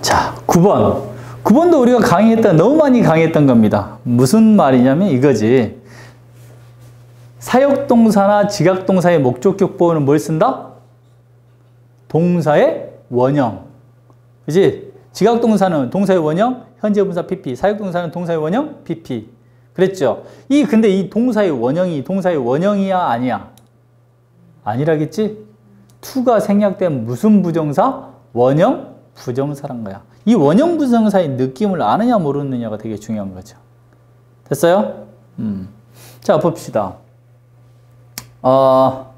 자, 9번. 9번도 우리가 강의했던, 너무 많이 강의했던 겁니다. 무슨 말이냐면 이거지. 사역동사나 지각동사의 목적격 보호는 뭘 쓴다? 동사의 원형. 그지? 지각동사는 동사의 원형, 현재 분사 PP. 사역동사는 동사의 원형, PP. 그랬죠? 이, 근데 이 동사의 원형이 동사의 원형이야, 아니야? 아니라겠지? 투가 생략된 무슨 부정사? 원형 부정사란 거야. 이 원형 부정사의 느낌을 아느냐 모르느냐가 되게 중요한 거죠. 됐어요? 음. 자, 봅시다. 어,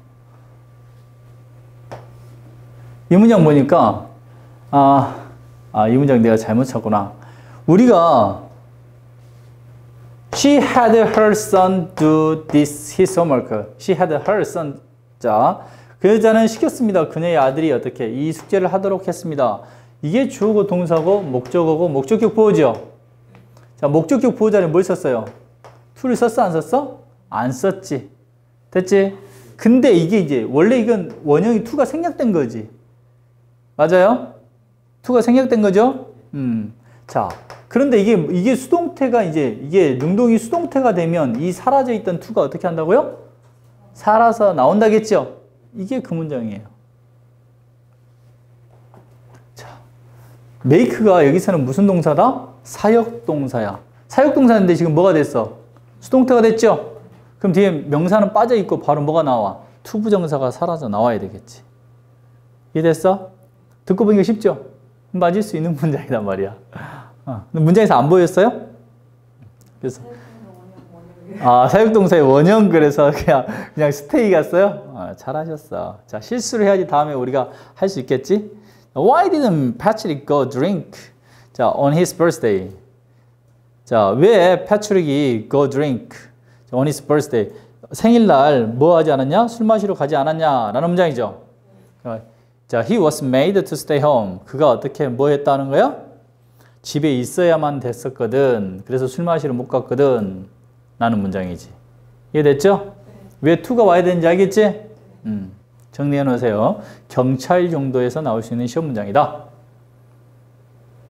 이 문장 보니까, 아, 아, 이 문장 내가 잘못 쳤구나. 우리가 She had her son do this his homework. She had her son. 자, 그 여자는 시켰습니다. 그녀의 아들이 어떻게 이 숙제를 하도록 했습니다. 이게 주어고 동사고 목적어고 목적격 보호죠. 자, 목적격 보호자를 뭘 썼어요? to를 썼어 안 썼어? 안 썼지. 됐지? 근데 이게 이제 원래 이건 원형이 to가 생략된 거지. 맞아요? to가 생략된 거죠? 음. 자, 그런데 이게 이게 수동태가 이제 이게 능동이 수동태가 되면 이 사라져 있던 to가 어떻게 한다고요? 살아서 나온다겠죠? 이게 그 문장이에요. 자, make가 여기서는 무슨 동사다? 사역동사야. 사역동사인데 지금 뭐가 됐어? 수동태가 됐죠? 그럼 뒤에 명사는 빠져 있고 바로 뭐가 나와? 투부정사가 사라져 나와야 되겠지. 이해됐어? 듣고 보니까 쉽죠? 맞을 수 있는 문장이란 말이야. 어, 문장에서 안 보였어요? 그래서 아, 사역동사의 원형 그래서 그냥 그냥 스테이 갔어요? 아, 잘하셨어. 자, 실수를 해야지 다음에 우리가 할 수 있겠지? Why didn't Patrick go drink? 자, on his birthday. 자, 왜 패트릭이 go drink on his birthday? 생일날 뭐 하지 않았냐? 술 마시러 가지 않았냐? 라는 문장이죠. 자, he was made to stay home. 그가 어떻게 뭐 했다는 거야? 집에 있어야만 됐었거든. 그래서 술 마시러 못 갔거든. 라는 문장이지. 이해됐죠? 왜 to가 와야 되는지 알겠지? 음, 정리해 놓으세요. 경찰 정도에서 나올 수 있는 시험 문장이다.